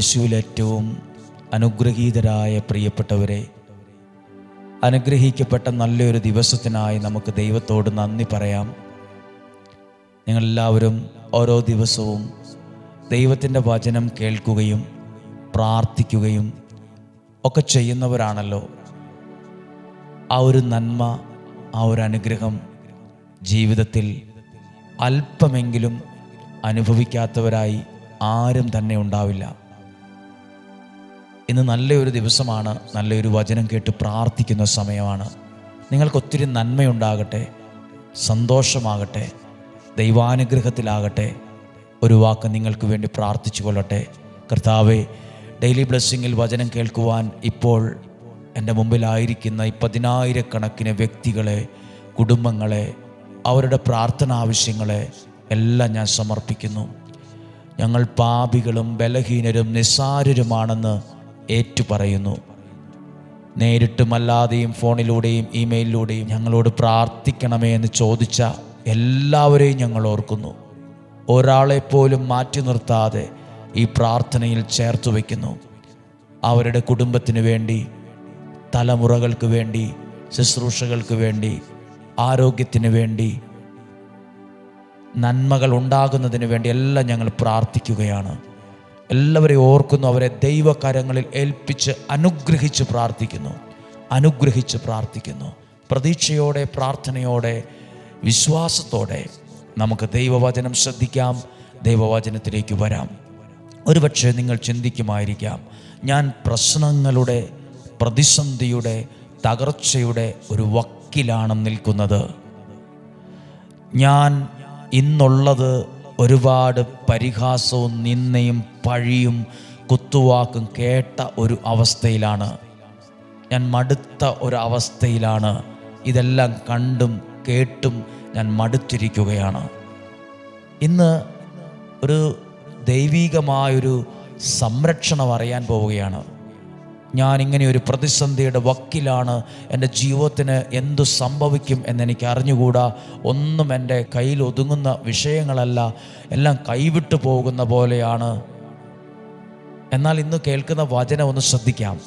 യേശുവിൽ ഏറ്റവും അനുഗ്രഹീതരായ പ്രിയപ്പെട്ടവരെ അനുഗ്രഹിക്കപ്പെട്ട നല്ലൊരു ദിവസത്തിനായി നമുക്ക് ദൈവത്തോട് നന്ദി പറയാം. നിങ്ങളെല്ലാവരും ഓരോ ദിവസവും ദൈവത്തിന്റെ വചനം കേൾക്കുകയും പ്രാർത്ഥിക്കുകയും ഒക്കെ ചെയ്യുന്നവരാണല്ലോ. ആ ഒരു നന്മ ആ ഒരു അനുഗ്രഹം ജീവിതത്തിൽ അല്പമെങ്കിലും അനുഭവിക്കാത്തവരായി ആരും തന്നെ ഉണ്ടാവില്ല. ഇന്ന് നല്ലൊരു ദിവസമാണ് നല്ലൊരു വചനം കേട്ട് പ്രാർത്ഥിക്കുന്ന സമയമാണ്. നിങ്ങൾക്കൊത്തിരി നന്മയുണ്ടാകട്ടെ സന്തോഷമാകട്ടെ ദൈവാനുഗ്രഹത്തിലാകട്ടെ. ഒരു വാക്ക് നിങ്ങൾക്ക് വേണ്ടി പ്രാർത്ഥിച്ചു കൊള്ളട്ടെ. കർത്താവെ ഡെയിലി ബ്ലെസ്സിങ്ങിൽ വചനം കേൾക്കുവാൻ ഇപ്പോൾ എന്റെ മുമ്പിലായിരിക്കുന്ന ഈ പതിനായിരക്കണക്കിന് വ്യക്തികളെ കുടുംബങ്ങളെ അവരുടെ പ്രാർത്ഥന ആവശ്യങ്ങളെ എല്ലാം ഞാൻ സമർപ്പിക്കുന്നു. ഞങ്ങൾ പാപികളും ബലഹീനരും നിസ്സാരരുമാണെന്ന് ഏറ്റുപറയുന്നു. നേരിട്ടുമല്ലാതെയും ഫോണിലൂടെയും ഇമെയിലിലൂടെയും ഞങ്ങളോട് പ്രാർത്ഥിക്കണമേ എന്ന് ചോദിച്ച എല്ലാവരെയും ഞങ്ങൾ ഓർക്കുന്നു. ഒരാളെപ്പോലും മാറ്റി നിർത്താതെ ഈ പ്രാർത്ഥനയിൽ ചേർത്ത് വയ്ക്കുന്നു. അവരുടെ കുടുംബത്തിന് വേണ്ടി തലമുറകൾക്ക് വേണ്ടി ശുശ്രൂഷകൾക്ക് വേണ്ടി ആരോഗ്യത്തിന് വേണ്ടി നന്മകൾ ഉണ്ടാകുന്നതിന് വേണ്ടി എല്ലാം ഞങ്ങൾ പ്രാർത്ഥിക്കുകയാണ്. എല്ലാവരെയും ഓർക്കുന്നു അവരെ ദൈവകരങ്ങളിൽ ഏൽപ്പിച്ച് അനുഗ്രഹിച്ച് പ്രാർത്ഥിക്കുന്നു. അനുഗ്രഹിച്ച് പ്രാർത്ഥിക്കുന്നു. പ്രതീക്ഷയോടെ പ്രാർത്ഥനയോടെ വിശ്വാസത്തോടെ നമുക്ക് ദൈവവചനം ശ്രദ്ധിക്കാം ദൈവവചനത്തിലേക്ക് വരാം. ഒരുപക്ഷെ നിങ്ങൾ ചിന്തിക്കുമായിരിക്കാം ഞാൻ പ്രശ്നങ്ങളുടെ പ്രതിസന്ധിയുടെ തകർച്ചയുടെ ഒരു വക്കിലാണ് നിൽക്കുന്നത്. ഞാൻ ഇന്നുള്ളത് ഒരുപാട് പരിഹാസവും നിന്നയും പഴിയും കുത്തുവാക്കും കേട്ട ഒരു അവസ്ഥയിലാണ്. ഞാൻ മടുത്ത ഒരു അവസ്ഥയിലാണ്. ഇതെല്ലാം കണ്ടും കേട്ടും ഞാൻ മടുത്തിരിക്കുകയാണ്. ഇന്ന് ഒരു ദൈവീകമായൊരു സംരക്ഷണം അറിയാൻ പോവുകയാണ്. ഞാൻ ഇങ്ങനെ ഒരു പ്രതിസന്ധിയുടെ വക്കിലാണ് എന്റെ ജീവിതത്തിന് എന്തു സംഭവിക്കും എന്നെനിക്ക് അറിഞ്ഞുകൂടാ. ഒന്നും എന്റെ കയ്യിൽ ഒതുങ്ങുന്ന വിഷയങ്ങളല്ല എല്ലാം കൈവിട്ടു പോകുന്ന പോലെയാണ്. എന്നാൽ ഇന്ന് കേൾക്കുന്ന വചനം ഒന്ന് ശ്രദ്ധിക്കാം.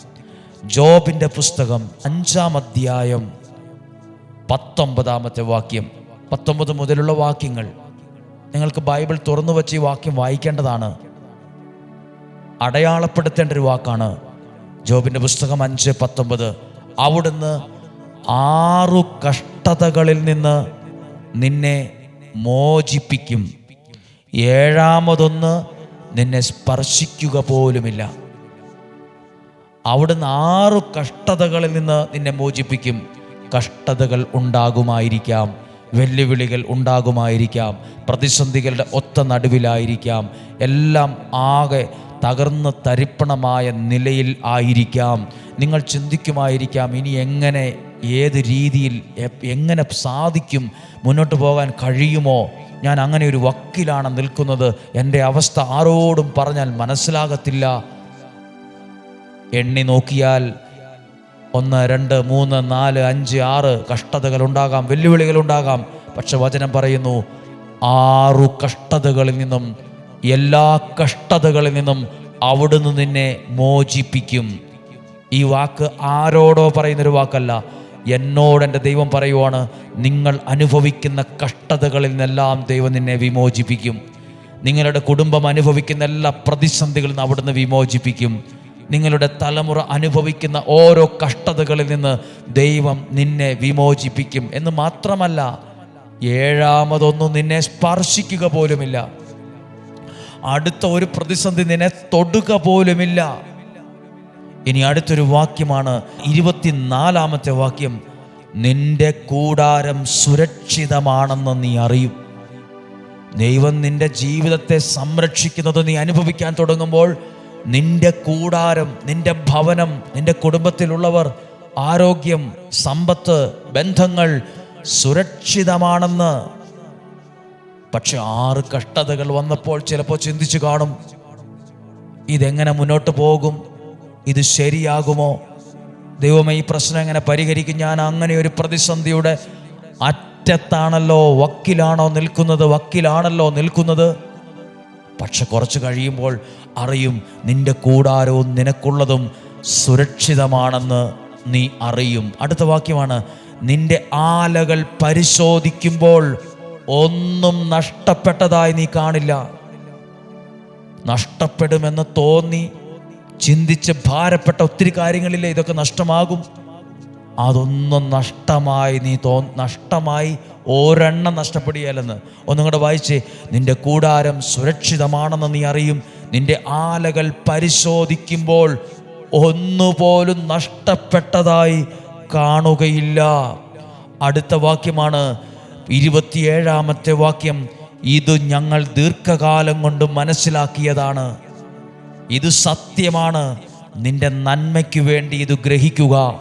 ജോബിന്റെ പുസ്തകം അഞ്ചാം അധ്യായം പത്തൊമ്പതാമത്തെ വാക്യം. പത്തൊമ്പത് മുതലുള്ള വാക്യങ്ങൾ. നിങ്ങൾക്ക് ബൈബിൾ തുറന്നു വച്ച് ഈ വാക്യം വായിക്കേണ്ടതാണ്. അടയാളപ്പെടുത്തേണ്ട ഒരു വാക്കാണ് ജോബിന്റെ പുസ്തകം അഞ്ച് പത്തൊമ്പത്. അവിടുന്ന് ആറു കഷ്ടതകളിൽ നിന്ന് നിന്നെ മോചിപ്പിക്കും. ഏഴാമതൊന്ന് നിന്നെ സ്പർശിക്കുക പോലുമില്ല. അവിടുന്ന് ആറു കഷ്ടതകളിൽ നിന്ന് നിന്നെ മോചിപ്പിക്കും. കഷ്ടതകൾ ഉണ്ടാകുമായിരിക്കാം. വെല്ലുവിളികൾ ഉണ്ടാകുമായിരിക്കാം. പ്രതിസന്ധികളുടെ ഒത്ത നടുവിലായിരിക്കാം. എല്ലാം ആകെ തകർന്ന് തരിപ്പണമായ നിലയിൽ ആയിരിക്കാം. നിങ്ങൾ ചിന്തിക്കുമായിരിക്കാം ഇനി എങ്ങനെ ഏത് രീതിയിൽ എങ്ങനെ സാധിക്കും മുന്നോട്ട് പോകാൻ കഴിയുമോ? ഞാൻ അങ്ങനെ ഒരു വക്കിലാണ് നിൽക്കുന്നത്. എന്റെ അവസ്ഥ ആരോടും പറഞ്ഞാൽ മനസ്സിലാകത്തില്ല. എണ്ണി നോക്കിയാൽ ഒന്ന് രണ്ട് മൂന്ന് നാല് അഞ്ച് ആറ് കഷ്ടതകൾ ഉണ്ടാകാം വെല്ലുവിളികൾ ഉണ്ടാകാം. പക്ഷെ വചനം പറയുന്നു ആറു കഷ്ടതകളിൽ നിന്നും എല്ലാ കഷ്ടതകളിൽ നിന്നും അവിടുന്ന് നിന്നെ മോചിപ്പിക്കും. ഈ വാക്ക് ആരോടോ പറയുന്നൊരു വാക്കല്ല എന്നോട് എന്റെ ദൈവം പറയുവാണ് നിങ്ങൾ അനുഭവിക്കുന്ന കഷ്ടതകളിൽ നിന്നെല്ലാം ദൈവം നിന്നെ വിമോചിപ്പിക്കും. നിങ്ങളുടെ കുടുംബം അനുഭവിക്കുന്ന എല്ലാ പ്രതിസന്ധികളിൽ നിന്ന് അവിടുന്ന് വിമോചിപ്പിക്കും. നിങ്ങളുടെ തലമുറ അനുഭവിക്കുന്ന ഓരോ കഷ്ടതകളിൽ നിന്ന് ദൈവം നിന്നെ വിമോചിപ്പിക്കും. എന്ന് മാത്രമല്ല ഏഴാമതൊന്നും നിന്നെ സ്പർശിക്കുക പോലുമില്ല. അടുത്ത ഒരു പ്രതിസന്ധി നിന്നെ തൊടുക പോലുമില്ല. ഇനി അടുത്തൊരു വാക്യമാണ് ഇരുപത്തിനാലാമത്തെ വാക്യം. നിന്റെ കൂടാരം സുരക്ഷിതമാണെന്ന് നീ അറിയും. ദൈവം നിന്റെ ജീവിതത്തെ സംരക്ഷിക്കുന്നത് നീ അനുഭവിക്കാൻ തുടങ്ങുമ്പോൾ നിന്റെ കൂടാരം നിന്റെ ഭവനം നിന്റെ കുടുംബത്തിലുള്ളവർ ആരോഗ്യം സമ്പത്ത് ബന്ധങ്ങൾ സുരക്ഷിതമാണെന്ന്. പക്ഷെ ആറ് കഷ്ടതകൾ വന്നപ്പോൾ ചിലപ്പോൾ ചിന്തിച്ചു കാണും. ഇതെങ്ങനെ മുന്നോട്ട് പോകും? ഇത് ശരിയാകുമോ? ദൈവമേ ഈ പ്രശ്നം എങ്ങനെ പരിഹരിക്കും? ഞാൻ അങ്ങനെ ഒരു പ്രതിസന്ധിയുടെ അറ്റത്താണല്ലോ വക്കിലാണോ നിൽക്കുന്നത് വക്കിലാണല്ലോ നിൽക്കുന്നത്. പക്ഷെ കുറച്ച് കഴിയുമ്പോൾ അറിയും നിന്റെ കൂടാരവും നിനക്കുള്ളതും സുരക്ഷിതമാണെന്ന് നീ അറിയും. അടുത്ത വാക്യമാണ് നിന്റെ ആലകൾ പരിശോധിക്കുമ്പോൾ ഒന്നും നഷ്ടപ്പെട്ടതായി നീ കാണില്ല. നഷ്ടപ്പെടുമെന്ന് തോന്നി ചിന്തിച്ച് ഭാരപ്പെട്ട ഒത്തിരി കാര്യങ്ങളില്ലേ ഇതൊക്കെ നഷ്ടമാകും. അതൊന്നും നഷ്ടമായി നീ തോ നഷ്ടമായി ഒരെണ്ണം നഷ്ടപ്പെടുകയല്ലെന്ന്. ഒന്നും കൂടെ വായിച്ചേ നിന്റെ കൂടാരം സുരക്ഷിതമാണെന്ന് നീ അറിയും. നിന്റെ ആലകൾ പരിശോധിക്കുമ്പോൾ ഒന്നുപോലും നഷ്ടപ്പെട്ടതായി കാണുകയില്ല. അടുത്ത വാക്യമാണ് ഇരുപത്തിയേഴാമത്തെ വാക്യം. ഇത് ഞങ്ങൾ ദീർഘകാലം കൊണ്ട് മനസ്സിലാക്കിയതാണ്. ഇത് സത്യമാണ്. നിന്റെ നന്മയ്ക്ക് വേണ്ടി ഇത് ഗ്രഹിക്കുക.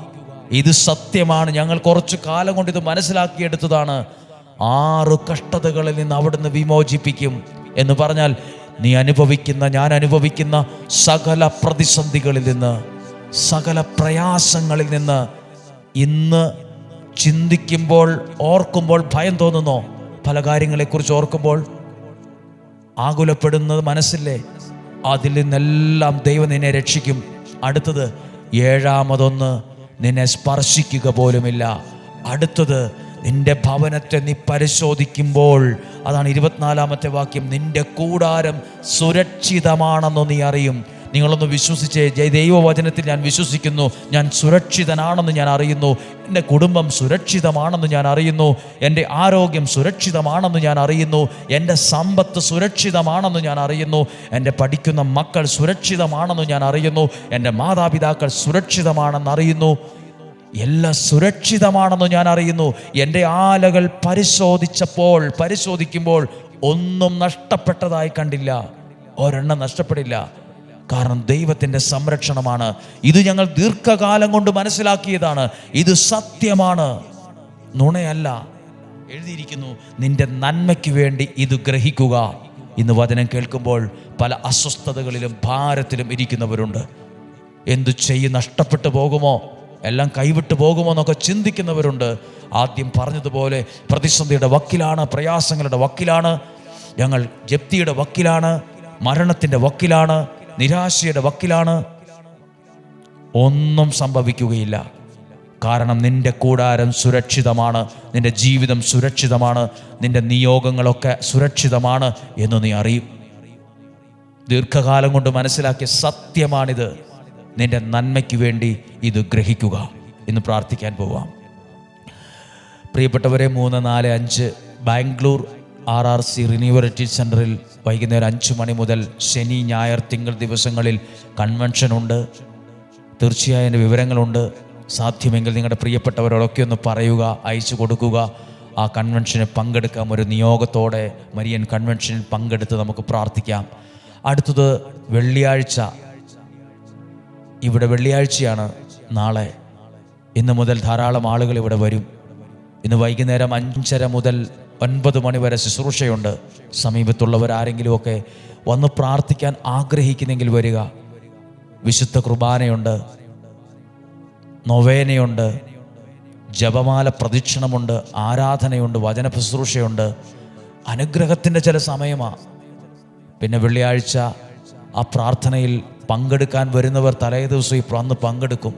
ഇത് സത്യമാണ്. ഞങ്ങൾ കുറച്ചു കാലം കൊണ്ട് ഇത് മനസ്സിലാക്കിയെടുത്തതാണ്. ആറ് കഷ്ടതകളിൽ നിന്ന് അവിടുന്ന് വിമോചിപ്പിക്കും എന്ന് പറഞ്ഞാൽ നീ അനുഭവിക്കുന്ന ഞാൻ അനുഭവിക്കുന്ന സകല പ്രതിസന്ധികളിൽ നിന്ന് സകല പ്രയാസങ്ങളിൽ നിന്ന് ഇന്ന് ചിന്തിക്കുമ്പോൾ ഓർക്കുമ്പോൾ ഭയം തോന്നുന്നോ? പല കാര്യങ്ങളെക്കുറിച്ച് ഓർക്കുമ്പോൾ ആകുലപ്പെടുന്നത് മനസ്സില്ലേ? അതിൽ നിന്നെല്ലാം ദൈവം നിന്നെ രക്ഷിക്കും. അടുത്തത് ഏഴാമതൊന്ന് നിന്നെ സ്പർശിക്കുക പോലുമില്ല. അടുത്തത് നിന്റെ ഭവനത്തെ നീ പരിശോധിക്കുമ്പോൾ അതാണ് ഇരുപത്തിനാലാമത്തെ വാക്യം നിന്റെ കൂടാരം സുരക്ഷിതമാണെന്ന് നീ അറിയും. നിങ്ങളൊന്ന് വിശ്വസിച്ച്. ദൈവവചനത്തിൽ ഞാൻ വിശ്വസിക്കുന്നു. ഞാൻ സുരക്ഷിതനാണെന്ന് ഞാൻ അറിയുന്നു. എന്റെ കുടുംബം സുരക്ഷിതമാണെന്ന് ഞാൻ അറിയുന്നു. എന്റെ ആരോഗ്യം സുരക്ഷിതമാണെന്ന് ഞാൻ അറിയുന്നു. എന്റെ സമ്പത്ത് സുരക്ഷിതമാണെന്ന് ഞാൻ അറിയുന്നു. എന്റെ പഠിക്കുന്ന മക്കൾ സുരക്ഷിതമാണെന്ന് ഞാൻ അറിയുന്നു. എന്റെ മാതാപിതാക്കൾ സുരക്ഷിതമാണെന്ന് അറിയുന്നു. എല്ലാം സുരക്ഷിതമാണെന്ന് ഞാൻ അറിയുന്നു. എന്റെ ആലകൾ പരിശോധിച്ചപ്പോൾ പരിശോധിക്കുമ്പോൾ ഒന്നും നഷ്ടപ്പെട്ടതായി കണ്ടില്ല. ഒരെണ്ണം നഷ്ടപ്പെടില്ല. കാരണം ദൈവത്തിന്റെ സംരക്ഷണമാണ്. ഇത് ഞങ്ങൾ ദീർഘകാലം കൊണ്ട് മനസ്സിലാക്കിയതാണ്. ഇത് സത്യമാണ്. നുണയല്ല. എഴുതിയിരിക്കുന്നു നിന്റെ നന്മയ്ക്ക് വേണ്ടി ഇത് ഗ്രഹിക്കുക. ഇന്ന് വചനം കേൾക്കുമ്പോൾ പല അസ്വസ്ഥതകളിലും ഭാരത്തിലും ഇരിക്കുന്നവരുണ്ട്. എന്തു ചെയ്യും? നഷ്ടപ്പെട്ടു പോകുമോ? എല്ലാം കൈവിട്ടു പോകുമോ എന്നൊക്കെ ചിന്തിക്കുന്നവരുണ്ട്. ആദ്യം പറഞ്ഞതുപോലെ പ്രതിസന്ധിയുടെ വക്കിലാണ് പ്രയാസങ്ങളുടെ വക്കിലാണ്. ഞങ്ങൾ ജപ്തിയുടെ വക്കിലാണ് മരണത്തിന്റെ വക്കിലാണ്. നിരാശയുടെ വക്കിലാണ്. ഒന്നും സംഭവിക്കുകയില്ല. കാരണം നിന്റെ കൂടാരം സുരക്ഷിതമാണ്. നിന്റെ ജീവിതം സുരക്ഷിതമാണ്. നിന്റെ നിയോഗങ്ങളൊക്കെ സുരക്ഷിതമാണ് എന്ന് നീ അറിയും. ദീർഘകാലം കൊണ്ട് മനസ്സിലാക്കിയ സത്യമാണിത്. നിന്റെ നന്മയ്ക്ക് വേണ്ടി ഇത് ഗ്രഹിക്കുക എന്ന് പ്രാർത്ഥിക്കാൻ പോവാം. പ്രിയപ്പെട്ടവരെ മൂന്ന് നാല് അഞ്ച് ബാംഗ്ലൂർ ആർ ആർ സി റിനീവറിറ്റി സെന്ററിൽ വൈകുന്നേരം അഞ്ച് മണി മുതൽ ശനി ഞായർ തിങ്കൾ ദിവസങ്ങളിൽ കൺവെൻഷൻ ഉണ്ട്. തീർച്ചയായും വിവരങ്ങളുണ്ട്. സാധ്യമെങ്കിൽ നിങ്ങളുടെ പ്രിയപ്പെട്ടവരോടൊക്കെ ഒന്ന് പറയുക അയച്ചു കൊടുക്കുക. ആ കൺവെൻഷന് പങ്കെടുക്കാം. ഒരു നിയോഗത്തോടെ മരിയൻ കൺവെൻഷനിൽ പങ്കെടുത്ത് നമുക്ക് പ്രാർത്ഥിക്കാം. അടുത്തത് വെള്ളിയാഴ്ച. ഇവിടെ വെള്ളിയാഴ്ചയാണ് നാളെ. ഇന്ന് മുതൽ ധാരാളം ആളുകൾ ഇവിടെ വരും. ഇന്ന് വൈകുന്നേരം അഞ്ചര മുതൽ ഒൻപത് മണിവരെ ശുശ്രൂഷയുണ്ട്. സമീപത്തുള്ളവർ ആരെങ്കിലുമൊക്കെ വന്ന് പ്രാർത്ഥിക്കാൻ ആഗ്രഹിക്കുന്നെങ്കിൽ വരിക. വിശുദ്ധ കുർബാനയുണ്ട്. നൊവേനയുണ്ട്. ജപമാല പ്രദക്ഷിണമുണ്ട്. ആരാധനയുണ്ട്. വചന ശുശ്രൂഷയുണ്ട്. അനുഗ്രഹത്തിന്റെ ചില സമയമാണ് പിന്നെ വെള്ളിയാഴ്ച ആ പ്രാർത്ഥനയിൽ പങ്കെടുക്കാൻ വരുന്നവർ തലേ ദിവസം ഈ അന്ന് പങ്കെടുക്കും.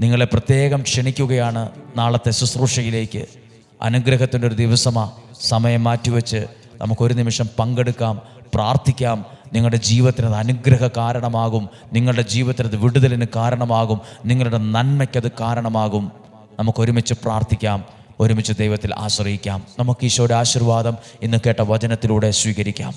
നിങ്ങളെ പ്രത്യേകം ക്ഷണിക്കുകയാണ് നാളത്തെ ശുശ്രൂഷയിലേക്ക്. അനുഗ്രഹത്തിന്റെ ഒരു ദിവസമാണ് സമയം മാറ്റിവെച്ച് നമുക്കൊരു നിമിഷം പങ്കെടുക്കാം പ്രാർത്ഥിക്കാം. നിങ്ങളുടെ ജീവിതത്തിന് അത് അനുഗ്രഹ കാരണമാകും. നിങ്ങളുടെ ജീവിതത്തിന് അത് വിടുതലിന് കാരണമാകും. നിങ്ങളുടെ നന്മയ്ക്കത് കാരണമാകും. നമുക്ക് ഒരുമിച്ച് പ്രാർത്ഥിക്കാം. ഒരുമിച്ച് ദൈവത്തിൽ ആശ്രയിക്കാം. നമുക്ക് ഈശോയുടെ ആശീർവാദം ഇന്ന് കേട്ട വചനത്തിലൂടെ സ്വീകരിക്കാം.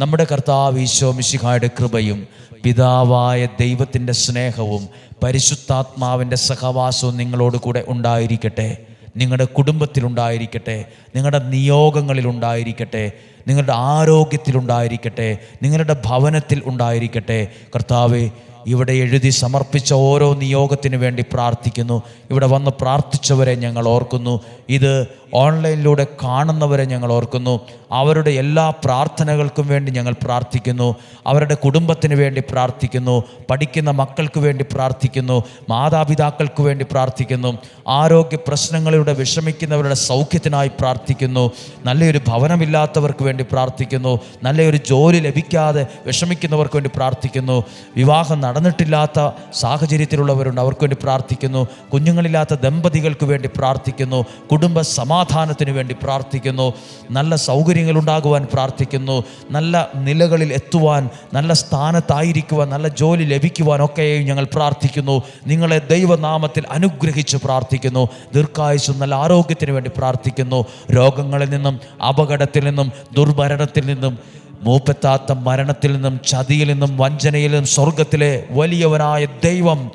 നമ്മുടെ കർത്താവ് ഈശോ മിശിഹായുടെ കൃപയും പിതാവായ ദൈവത്തിന്റെ സ്നേഹവും പരിശുദ്ധാത്മാവിന്റെ സഹവാസവും നിങ്ങളോട് കൂടെ ഉണ്ടായിരിക്കട്ടെ. നിങ്ങളുടെ കുടുംബത്തിലുണ്ടായിരിക്കട്ടെ നിങ്ങളുടെ നിയോഗങ്ങളിലുണ്ടായിരിക്കട്ടെ നിങ്ങളുടെ ആരോഗ്യത്തിലുണ്ടായിരിക്കട്ടെ നിങ്ങളുടെ ഭവനത്തിൽ ഉണ്ടായിരിക്കട്ടെ. കർത്താവെ ഇവിടെ എഴുതി സമർപ്പിച്ച ഓരോ നിയോഗത്തിനു വേണ്ടി പ്രാർത്ഥിക്കുന്നു. ഇവിടെ വന്ന് പ്രാർത്ഥിച്ചവരെ ഞങ്ങൾ ഓർക്കുന്നു. ഇത് ഓൺലൈനിലൂടെ കാണുന്നവരെ ഞങ്ങൾ ഓർക്കുന്നു. അവരുടെ എല്ലാ പ്രാർത്ഥനകൾക്കും വേണ്ടി ഞങ്ങൾ പ്രാർത്ഥിക്കുന്നു. അവരുടെ കുടുംബത്തിന് വേണ്ടി പ്രാർത്ഥിക്കുന്നു. പഠിക്കുന്ന മക്കൾക്ക് വേണ്ടി പ്രാർത്ഥിക്കുന്നു. മാതാപിതാക്കൾക്ക് വേണ്ടി പ്രാർത്ഥിക്കുന്നു. ആരോഗ്യ പ്രശ്നങ്ങളിലൂടെ വിഷമിക്കുന്നവരുടെ സൗഖ്യത്തിനായി പ്രാർത്ഥിക്കുന്നു. നല്ലൊരു ഭവനമില്ലാത്തവർക്ക് വേണ്ടി പ്രാർത്ഥിക്കുന്നു. നല്ലൊരു ജോലി ലഭിക്കാതെ വിഷമിക്കുന്നവർക്ക് വേണ്ടി പ്രാർത്ഥിക്കുന്നു. വിവാഹം നടന്നിട്ടില്ലാത്ത സാഹചര്യത്തിലുള്ളവരുണ്ട്. അവർക്ക് വേണ്ടി പ്രാർത്ഥിക്കുന്നു. കുഞ്ഞുങ്ങളില്ലാത്ത ദമ്പതികൾക്ക് വേണ്ടി പ്രാർത്ഥിക്കുന്നു. കുടുംബ സമാധാനത്തിന് വേണ്ടി പ്രാർത്ഥിക്കുന്നു. നല്ല സൗകര്യങ്ങൾ ഉണ്ടാകുവാൻ പ്രാർത്ഥിക്കുന്നു. നല്ല നിലകളിൽ എത്തുവാൻ നല്ല സ്ഥാനത്തായിരിക്കുവാൻ നല്ല ജോലി ലഭിക്കുവാൻ ഒക്കെയും ഞങ്ങൾ പ്രാർത്ഥിക്കുന്നു. നിങ്ങളെ ദൈവനാമത്തിൽ അനുഗ്രഹിച്ച് പ്രാർത്ഥിക്കുന്നു. ദീർഘായുസും നല്ല ആരോഗ്യത്തിന് വേണ്ടി പ്രാർത്ഥിക്കുന്നു. രോഗങ്ങളിൽ നിന്നും അപകടത്തിൽ നിന്നും ദുർഭരണത്തിൽ നിന്നും മൂപ്പെത്താത്ത മരണത്തിൽ നിന്നും ചതിയിൽ നിന്നും വഞ്ചനയിൽ നിന്നും സ്വർഗത്തിലെ വലിയവനായ ദൈവം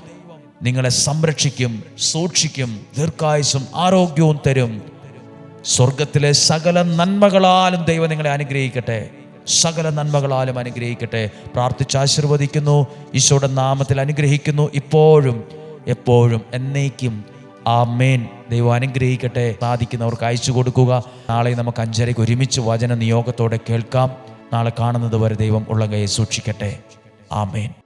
നിങ്ങളെ സംരക്ഷിക്കും സൂക്ഷിക്കും ദീർഘായുസും ആരോഗ്യവും തരും. സ്വർഗത്തിലെ സകല നന്മകളാലും ദൈവം നിങ്ങളെ അനുഗ്രഹിക്കട്ടെ. സകല നന്മകളാലും അനുഗ്രഹിക്കട്ടെ. പ്രാർത്ഥിച്ച് ആശീർവദിക്കുന്നു. ഈശോയുടെ നാമത്തിൽ അനുഗ്രഹിക്കുന്നു. ഇപ്പോഴും എപ്പോഴും എന്നേക്കും. ആ മേൻ ദൈവം അനുഗ്രഹിക്കട്ടെ. സാധിക്കുന്നവർക്ക് അയച്ചു കൊടുക്കുക. നാളെ നമുക്ക് അഞ്ചരയ്ക്ക് ഒരുമിച്ച് വചന നിയോഗത്തോടെ കേൾക്കാം. നാളെ കാണുന്നത് വരെ ദൈവം ഉള്ളങ്കയെ സൂക്ഷിക്കട്ടെ. ആമേൻ.